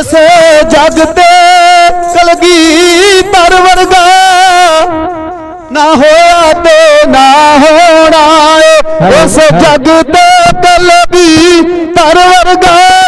ਇਸ ਜਗ ਤੇ ਕਲਗੀਧਰ ਵਰਗਾ ਨਾ ਹੋਇਆ ਤੇ ਨਾ ਹੋਣਾ ਇਸ ਜਗ ਤੇ ਕਲਗੀ ਕਲਗੀਧਰ ਵਰਗਾ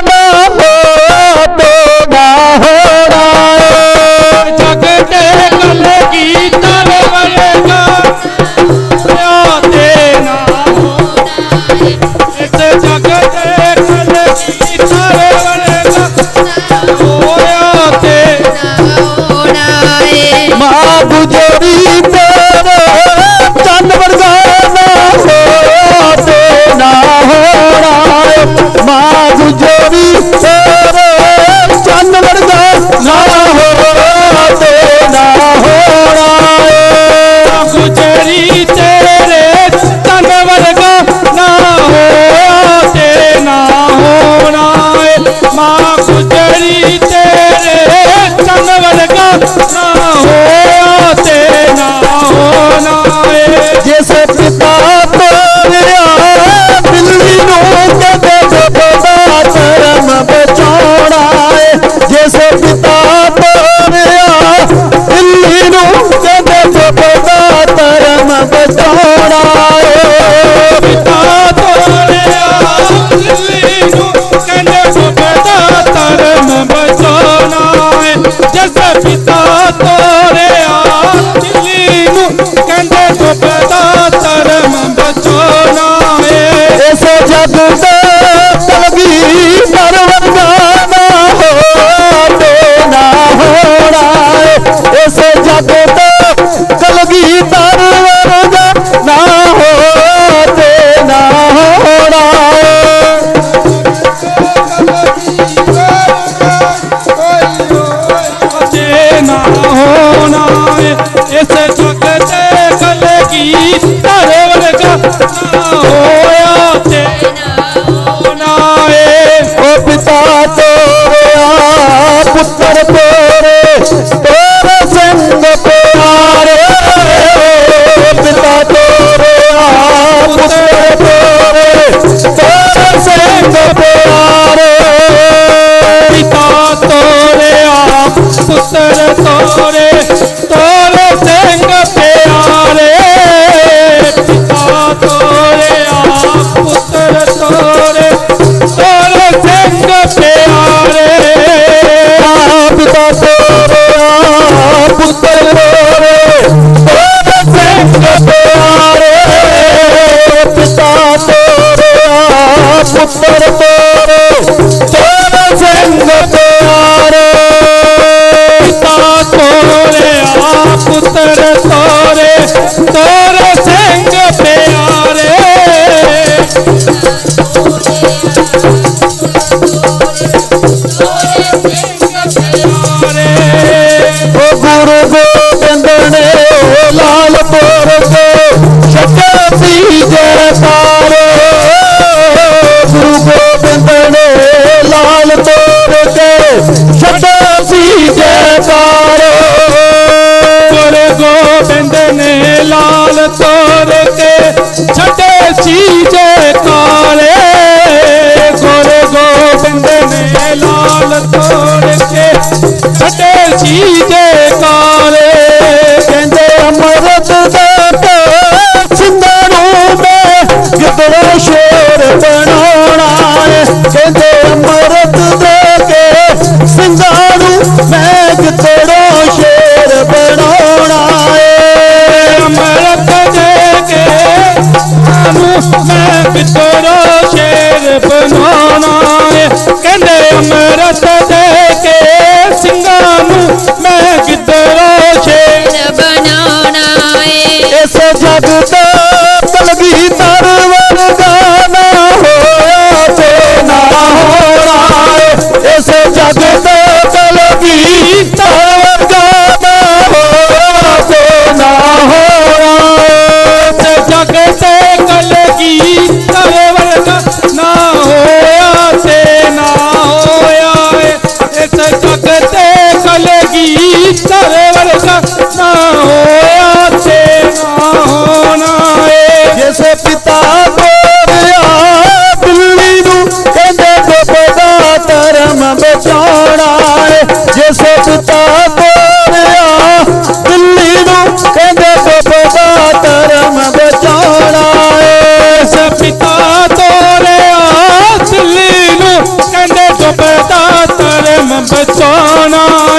ਟੋਣਾ ਏ ਪਿਤਾ ਤੋਲਿਆ ਦਿੱਲੀ ਨੂੰ ਕਹਿੰਦੇ ਬਾਬੇ ਦਾ ਧਰਮ ਬਚਾਉਣਾ ਏ ਜਿਸ ਪਿਤਾ ਤੋਂ ਇਸ ਜੁਗ ਤੇ ਖਲਗੀ ਧਰੇ ਵਰਗਾ ਨਾ ਹੋਇਆ ਤੇ ਨਾ ਹੋਣਾ ਏ। ਉਹ ਪਿਤਾ ਕਰਤਾਰ ਗੁਰੂ ਗੋਬਿੰਦ ਨੇ ਲਾਲ ਤੋੜ ਕੇ ਛੱਡਿਆ ਸੀ ਜੈਕਾਰ ਗੁਰੂ ਗੋਬਿੰਦ ਨੇ ਲਾਲ ਤੋੜ ਕੇ ਛੱਡੇ ਸੀ ਜੈਕਾਰੇ। ਗੁਰੂ ਗੋਬਿੰਦ ਨੇ ਲਾਲ ਤੋੜ ਕੇ তোমার সরে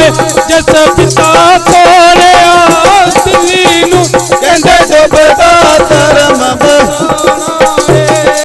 ਸੋਨਾ ਏ ਜਿਸ ਪਿਤਾ